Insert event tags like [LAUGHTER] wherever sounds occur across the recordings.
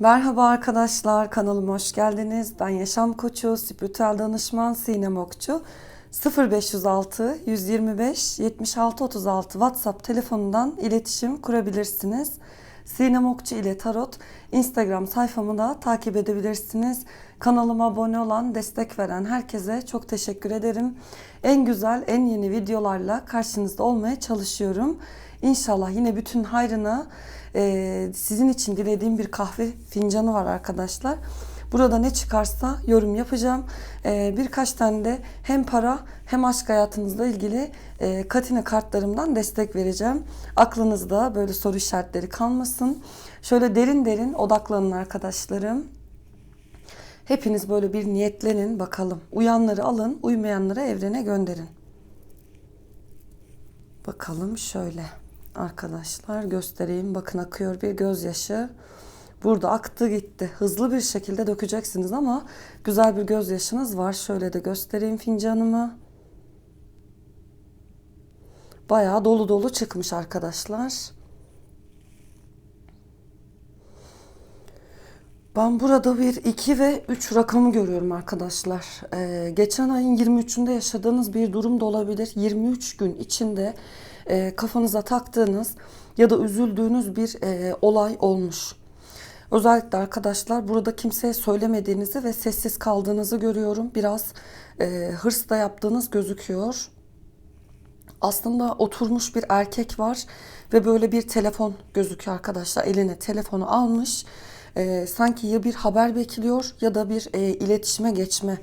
Merhaba arkadaşlar, kanalıma hoş geldiniz. Ben Yaşam Koçu, spiritüel danışman Sinem Okçu. 0506 125 76 36 WhatsApp telefonundan iletişim kurabilirsiniz. Sinem Okçu ile Tarot Instagram sayfamı da takip edebilirsiniz. Kanalıma abone olan, destek veren herkese çok teşekkür ederim. En güzel, en yeni videolarla karşınızda olmaya çalışıyorum. İnşallah yine bütün hayrına e, sizin için dilediğim bir kahve fincanı var arkadaşlar. Burada ne çıkarsa yorum yapacağım. E, birkaç tane de hem para hem aşk hayatınızla ilgili e, katine kartlarımdan destek vereceğim. Aklınızda böyle soru işaretleri kalmasın. Şöyle derin derin odaklanın arkadaşlarım. Hepiniz böyle bir niyetlenin bakalım. Uyanları alın, uymayanları evrene gönderin. Bakalım şöyle arkadaşlar göstereyim. Bakın akıyor bir gözyaşı. Burada aktı gitti. Hızlı bir şekilde dökeceksiniz ama güzel bir gözyaşınız var. Şöyle de göstereyim fincanımı. Bayağı dolu dolu çıkmış arkadaşlar. Ben burada bir 2 ve 3 rakamı görüyorum arkadaşlar. Ee, geçen ayın 23'ünde yaşadığınız bir durum da olabilir. 23 gün içinde e, kafanıza taktığınız ya da üzüldüğünüz bir e, olay olmuş. Özellikle arkadaşlar burada kimseye söylemediğinizi ve sessiz kaldığınızı görüyorum. Biraz e, hırs da yaptığınız gözüküyor. Aslında oturmuş bir erkek var ve böyle bir telefon gözüküyor arkadaşlar. Eline telefonu almış. E, sanki ya bir haber bekliyor ya da bir e, iletişime geçme,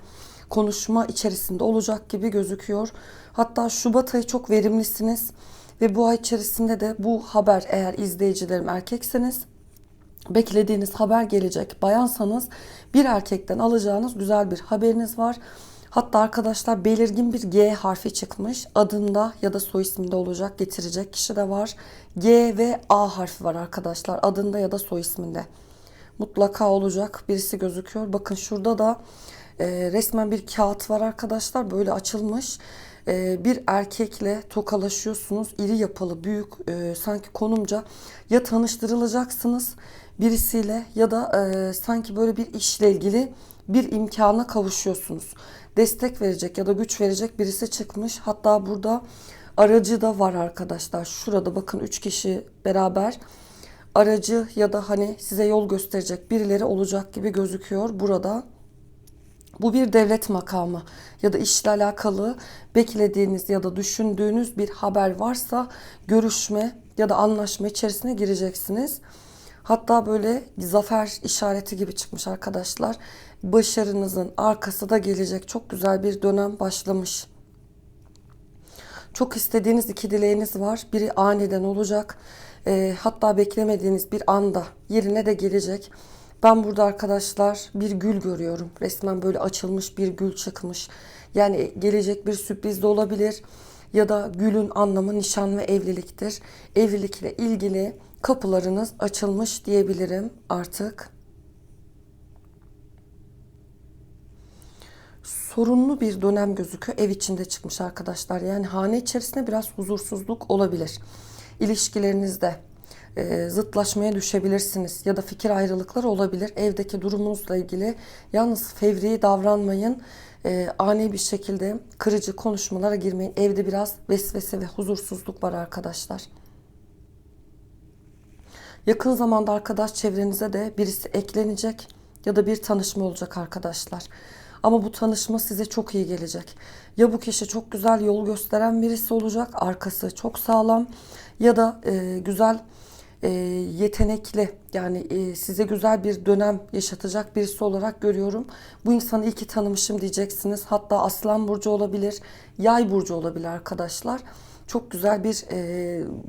konuşma içerisinde olacak gibi gözüküyor. Hatta Şubat ayı çok verimlisiniz ve bu ay içerisinde de bu haber eğer izleyicilerim erkekseniz beklediğiniz haber gelecek. Bayansanız bir erkekten alacağınız güzel bir haberiniz var. Hatta arkadaşlar belirgin bir G harfi çıkmış. Adında ya da soy isminde olacak getirecek kişi de var. G ve A harfi var arkadaşlar adında ya da soy isminde. Mutlaka olacak birisi gözüküyor. Bakın şurada da e, resmen bir kağıt var arkadaşlar. Böyle açılmış. E, bir erkekle tokalaşıyorsunuz. İri yapılı, büyük, e, sanki konumca ya tanıştırılacaksınız birisiyle ya da e, sanki böyle bir işle ilgili bir imkana kavuşuyorsunuz. Destek verecek ya da güç verecek birisi çıkmış. Hatta burada aracı da var arkadaşlar. Şurada bakın 3 kişi beraber aracı ya da hani size yol gösterecek birileri olacak gibi gözüküyor burada. Bu bir devlet makamı ya da işle alakalı beklediğiniz ya da düşündüğünüz bir haber varsa görüşme ya da anlaşma içerisine gireceksiniz. Hatta böyle zafer işareti gibi çıkmış arkadaşlar. Başarınızın arkası da gelecek. Çok güzel bir dönem başlamış. Çok istediğiniz iki dileğiniz var. Biri aniden olacak. E, hatta beklemediğiniz bir anda yerine de gelecek. Ben burada arkadaşlar bir gül görüyorum. Resmen böyle açılmış bir gül çıkmış. Yani gelecek bir sürpriz de olabilir. Ya da gülün anlamı nişan ve evliliktir. Evlilikle ilgili kapılarınız açılmış diyebilirim artık. Sorunlu bir dönem gözüküyor. Ev içinde çıkmış arkadaşlar. Yani hane içerisinde biraz huzursuzluk olabilir. İlişkilerinizde e, zıtlaşmaya düşebilirsiniz ya da fikir ayrılıkları olabilir. Evdeki durumunuzla ilgili yalnız fevri davranmayın. E, ani bir şekilde kırıcı konuşmalara girmeyin. Evde biraz vesvese ve huzursuzluk var arkadaşlar. Yakın zamanda arkadaş çevrenize de birisi eklenecek ya da bir tanışma olacak arkadaşlar. Ama bu tanışma size çok iyi gelecek. Ya bu kişi çok güzel yol gösteren birisi olacak, arkası çok sağlam ya da e, güzel e, yetenekli yani e, size güzel bir dönem yaşatacak birisi olarak görüyorum. Bu insanı iyi ki tanımışım diyeceksiniz. Hatta Aslan Burcu olabilir, Yay Burcu olabilir arkadaşlar. Çok güzel bir e,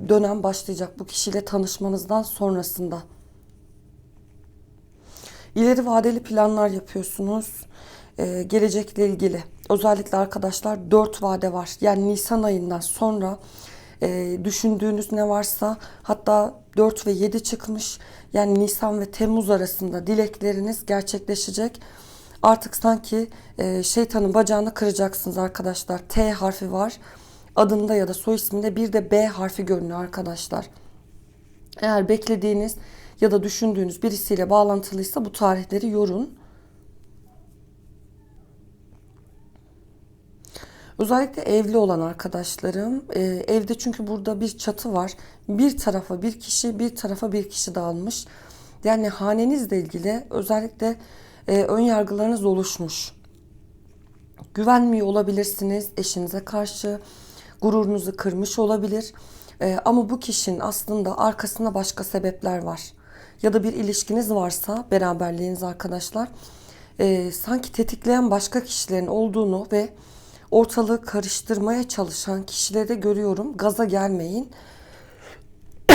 dönem başlayacak bu kişiyle tanışmanızdan sonrasında. İleri vadeli planlar yapıyorsunuz. E, gelecekle ilgili. Özellikle arkadaşlar 4 vade var. Yani Nisan ayından sonra e, düşündüğünüz ne varsa hatta 4 ve 7 çıkmış. Yani Nisan ve Temmuz arasında dilekleriniz gerçekleşecek. Artık sanki e, şeytanın bacağını kıracaksınız arkadaşlar. T harfi var. Adında ya da soy isminde bir de B harfi görünüyor arkadaşlar. Eğer beklediğiniz ya da düşündüğünüz birisiyle bağlantılıysa bu tarihleri yorun. Özellikle evli olan arkadaşlarım, e, evde çünkü burada bir çatı var. Bir tarafa bir kişi, bir tarafa bir kişi dağılmış. Yani hanenizle ilgili özellikle e, ön yargılarınız oluşmuş. Güvenmiyor olabilirsiniz eşinize karşı, gururunuzu kırmış olabilir. E, ama bu kişinin aslında arkasında başka sebepler var. Ya da bir ilişkiniz varsa, beraberliğiniz arkadaşlar, e, sanki tetikleyen başka kişilerin olduğunu ve ortalığı karıştırmaya çalışan kişileri de görüyorum. Gaza gelmeyin. [COUGHS]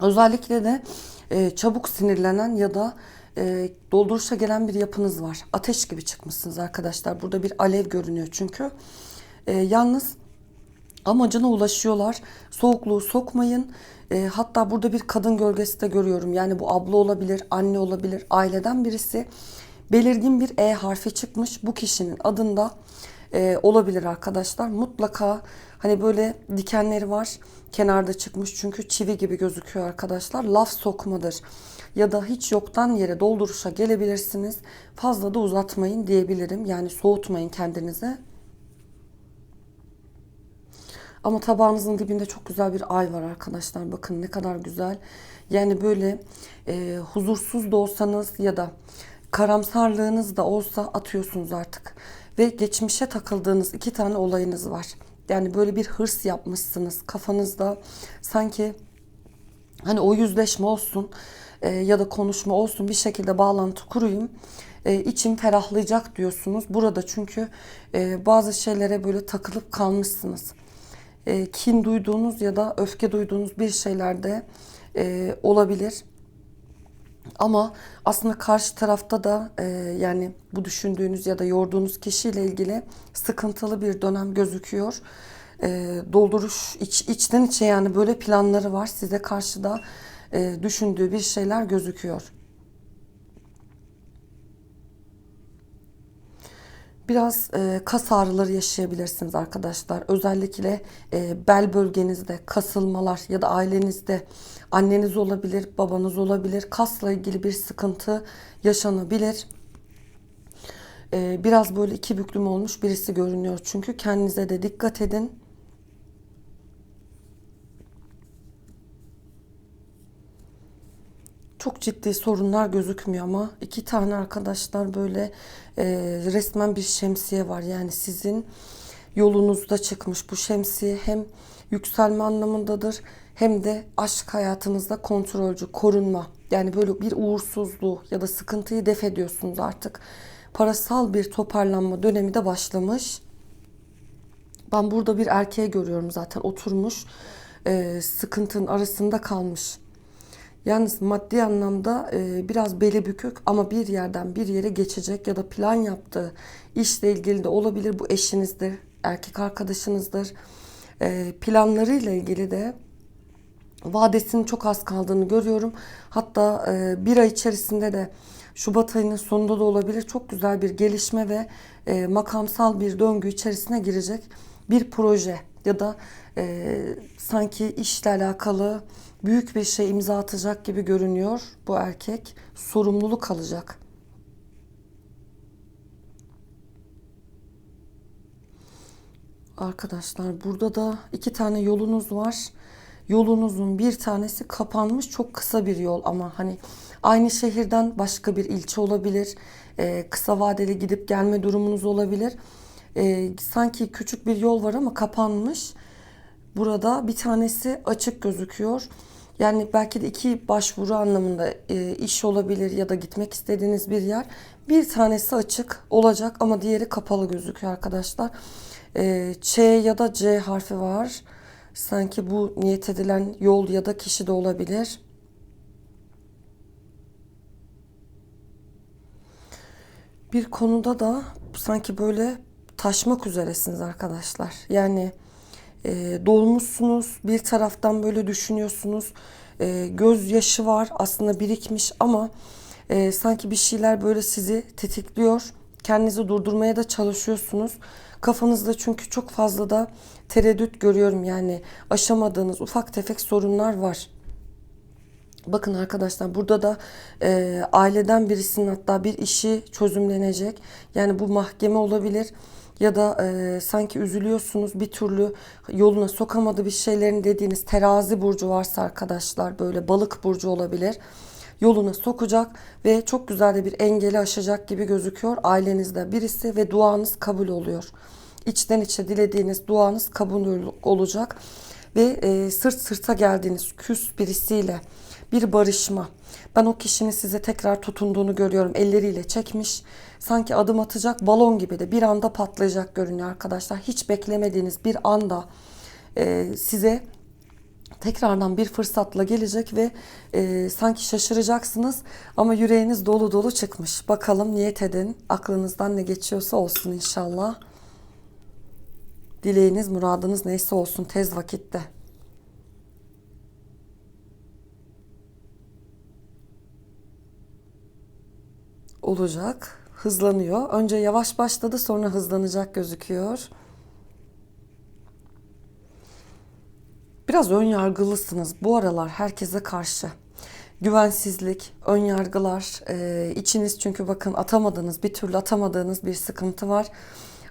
Özellikle de e, çabuk sinirlenen ya da e, dolduruşa gelen bir yapınız var. Ateş gibi çıkmışsınız arkadaşlar. Burada bir alev görünüyor çünkü. E, yalnız amacına ulaşıyorlar. Soğukluğu sokmayın. E, hatta burada bir kadın gölgesi de görüyorum. Yani bu abla olabilir, anne olabilir, aileden birisi. Belirgin bir E harfi çıkmış. Bu kişinin adında e, olabilir arkadaşlar. Mutlaka hani böyle dikenleri var. Kenarda çıkmış çünkü çivi gibi gözüküyor arkadaşlar. Laf sokmadır. Ya da hiç yoktan yere dolduruşa gelebilirsiniz. Fazla da uzatmayın diyebilirim. Yani soğutmayın kendinize. Ama tabağınızın dibinde çok güzel bir ay var arkadaşlar. Bakın ne kadar güzel. Yani böyle e, huzursuz da olsanız ya da karamsarlığınız da olsa atıyorsunuz artık. Ve geçmişe takıldığınız iki tane olayınız var. Yani böyle bir hırs yapmışsınız kafanızda. Sanki hani o yüzleşme olsun e, ya da konuşma olsun bir şekilde bağlantı kurayım. E, içim ferahlayacak diyorsunuz. Burada çünkü e, bazı şeylere böyle takılıp kalmışsınız. E, kin duyduğunuz ya da öfke duyduğunuz bir şeylerde e, olabilir. Ama aslında karşı tarafta da e, yani bu düşündüğünüz ya da yorduğunuz kişiyle ilgili sıkıntılı bir dönem gözüküyor. E, dolduruş iç, içten içe yani böyle planları var. Size karşı da e, düşündüğü bir şeyler gözüküyor. Biraz e, kas ağrıları yaşayabilirsiniz arkadaşlar. Özellikle e, bel bölgenizde kasılmalar ya da ailenizde anneniz olabilir, babanız olabilir. Kasla ilgili bir sıkıntı yaşanabilir. E, biraz böyle iki büklüm olmuş birisi görünüyor. Çünkü kendinize de dikkat edin. Çok ciddi sorunlar gözükmüyor ama iki tane arkadaşlar böyle e, resmen bir şemsiye var. Yani sizin yolunuzda çıkmış bu şemsiye hem yükselme anlamındadır hem de aşk hayatınızda kontrolcü, korunma. Yani böyle bir uğursuzluğu ya da sıkıntıyı def ediyorsunuz artık. Parasal bir toparlanma dönemi de başlamış. Ben burada bir erkeği görüyorum zaten oturmuş e, sıkıntının arasında kalmış Yalnız maddi anlamda e, biraz beli bükük ama bir yerden bir yere geçecek ya da plan yaptığı işle ilgili de olabilir. Bu eşinizdir, erkek arkadaşınızdır. E, planlarıyla ilgili de vadesinin çok az kaldığını görüyorum. Hatta e, bir ay içerisinde de Şubat ayının sonunda da olabilir. Çok güzel bir gelişme ve e, makamsal bir döngü içerisine girecek bir proje ya da e, sanki işle alakalı büyük bir şey imza atacak gibi görünüyor bu erkek. Sorumluluk alacak. Arkadaşlar burada da iki tane yolunuz var. Yolunuzun bir tanesi kapanmış çok kısa bir yol ama hani aynı şehirden başka bir ilçe olabilir. Ee, kısa vadeli gidip gelme durumunuz olabilir. Ee, sanki küçük bir yol var ama kapanmış. Burada bir tanesi açık gözüküyor. Yani belki de iki başvuru anlamında e, iş olabilir ya da gitmek istediğiniz bir yer. Bir tanesi açık olacak ama diğeri kapalı gözüküyor arkadaşlar. E, Ç ya da C harfi var. Sanki bu niyet edilen yol ya da kişi de olabilir. Bir konuda da sanki böyle taşmak üzeresiniz arkadaşlar. Yani e, dolmuşsunuz. Bir taraftan böyle düşünüyorsunuz. E, gözyaşı var aslında birikmiş ama e, sanki bir şeyler böyle sizi tetikliyor. Kendinizi durdurmaya da çalışıyorsunuz. Kafanızda çünkü çok fazla da tereddüt görüyorum yani aşamadığınız ufak tefek sorunlar var. Bakın arkadaşlar burada da e, aileden birisinin hatta bir işi çözümlenecek. Yani bu mahkeme olabilir ya da e, sanki üzülüyorsunuz bir türlü yoluna sokamadı bir şeylerin dediğiniz terazi burcu varsa arkadaşlar böyle balık burcu olabilir. Yoluna sokacak ve çok güzel de bir engeli aşacak gibi gözüküyor ailenizde birisi ve duanız kabul oluyor. İçten içe dilediğiniz duanız kabul olacak ve e, sırt sırta geldiğiniz küs birisiyle bir barışma. Ben o kişinin size tekrar tutunduğunu görüyorum. Elleriyle çekmiş. Sanki adım atacak balon gibi de bir anda patlayacak görünüyor arkadaşlar. Hiç beklemediğiniz bir anda e, size tekrardan bir fırsatla gelecek ve e, sanki şaşıracaksınız ama yüreğiniz dolu dolu çıkmış. Bakalım niyet edin. Aklınızdan ne geçiyorsa olsun inşallah. Dileğiniz, muradınız neyse olsun tez vakitte. Olacak. Hızlanıyor. Önce yavaş başladı sonra hızlanacak gözüküyor. Biraz ön yargılısınız bu aralar herkese karşı. Güvensizlik, ön yargılar, e, içiniz çünkü bakın atamadığınız, bir türlü atamadığınız bir sıkıntı var.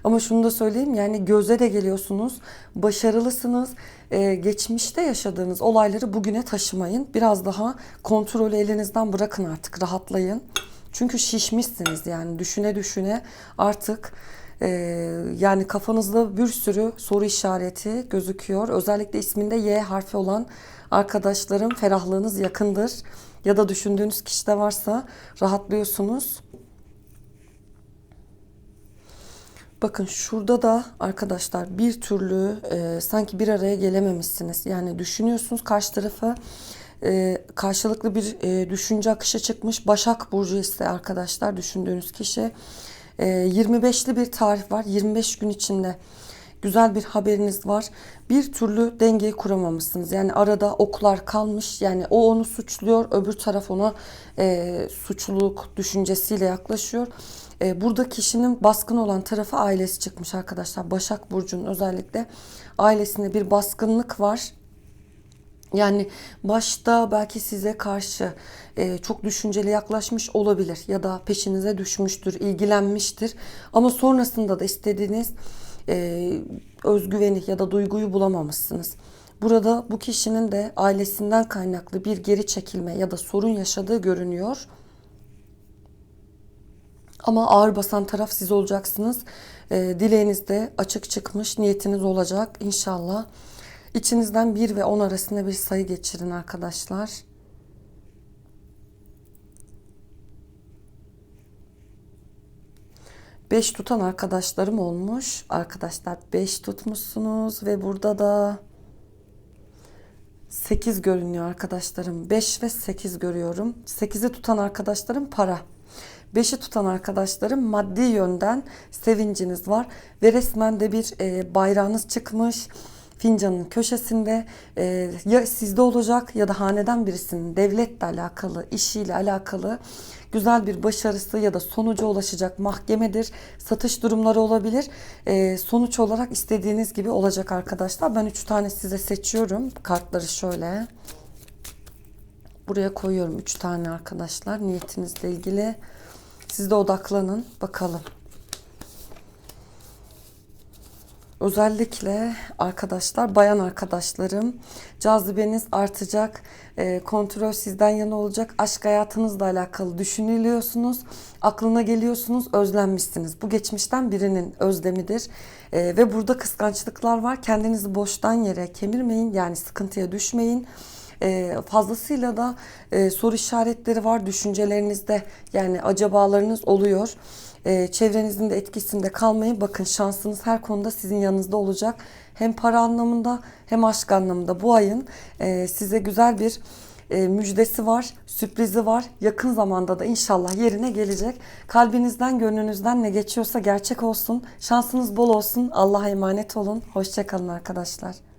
Ama şunu da söyleyeyim yani göze de geliyorsunuz, başarılısınız. E, geçmişte yaşadığınız olayları bugüne taşımayın. Biraz daha kontrolü elinizden bırakın artık, rahatlayın. Çünkü şişmişsiniz yani düşüne düşüne artık e, yani kafanızda bir sürü soru işareti gözüküyor. Özellikle isminde Y harfi olan arkadaşlarım ferahlığınız yakındır. Ya da düşündüğünüz kişi de varsa rahatlıyorsunuz. Bakın şurada da arkadaşlar bir türlü e, sanki bir araya gelememişsiniz. Yani düşünüyorsunuz karşı tarafı e, karşılıklı bir e, düşünce akışı çıkmış. Başak Burcu ise arkadaşlar düşündüğünüz kişi. E, 25'li bir tarih var. 25 gün içinde güzel bir haberiniz var. Bir türlü dengeyi kuramamışsınız. Yani arada oklar kalmış. Yani o onu suçluyor. Öbür taraf ona e, suçluluk düşüncesiyle yaklaşıyor. E, burada kişinin baskın olan tarafı ailesi çıkmış arkadaşlar. Başak Burcu'nun özellikle ailesinde bir baskınlık var. Yani başta belki size karşı e, çok düşünceli yaklaşmış olabilir ya da peşinize düşmüştür, ilgilenmiştir. Ama sonrasında da istediğiniz e, özgüveni ya da duyguyu bulamamışsınız. Burada bu kişinin de ailesinden kaynaklı bir geri çekilme ya da sorun yaşadığı görünüyor. Ama ağır basan taraf siz olacaksınız. E, dileğiniz de açık çıkmış, niyetiniz olacak inşallah. İçinizden 1 ve 10 arasında bir sayı geçirin arkadaşlar. Beş tutan arkadaşlarım olmuş. Arkadaşlar 5 tutmuşsunuz ve burada da 8 görünüyor arkadaşlarım. 5 ve 8 görüyorum. 8'i tutan arkadaşlarım para. 5'i tutan arkadaşlarım maddi yönden sevinciniz var ve resmen de bir e, bayrağınız çıkmış fincanın köşesinde e, ya sizde olacak ya da haneden birisinin devletle alakalı, işiyle alakalı güzel bir başarısı ya da sonuca ulaşacak mahkemedir. Satış durumları olabilir. E, sonuç olarak istediğiniz gibi olacak arkadaşlar. Ben 3 tane size seçiyorum. Kartları şöyle. Buraya koyuyorum 3 tane arkadaşlar. Niyetinizle ilgili. Siz de odaklanın. Bakalım. Özellikle arkadaşlar, bayan arkadaşlarım cazibeniz artacak, e, kontrol sizden yana olacak, aşk hayatınızla alakalı düşünülüyorsunuz, aklına geliyorsunuz, özlenmişsiniz. Bu geçmişten birinin özlemidir e, ve burada kıskançlıklar var. Kendinizi boştan yere kemirmeyin, yani sıkıntıya düşmeyin. E, fazlasıyla da e, soru işaretleri var düşüncelerinizde, yani acabalarınız oluyor e, çevrenizin de etkisinde kalmayın. Bakın şansınız her konuda sizin yanınızda olacak. Hem para anlamında hem aşk anlamında bu ayın e, size güzel bir e, müjdesi var, sürprizi var. Yakın zamanda da inşallah yerine gelecek. Kalbinizden, gönlünüzden ne geçiyorsa gerçek olsun. Şansınız bol olsun. Allah'a emanet olun. Hoşçakalın arkadaşlar.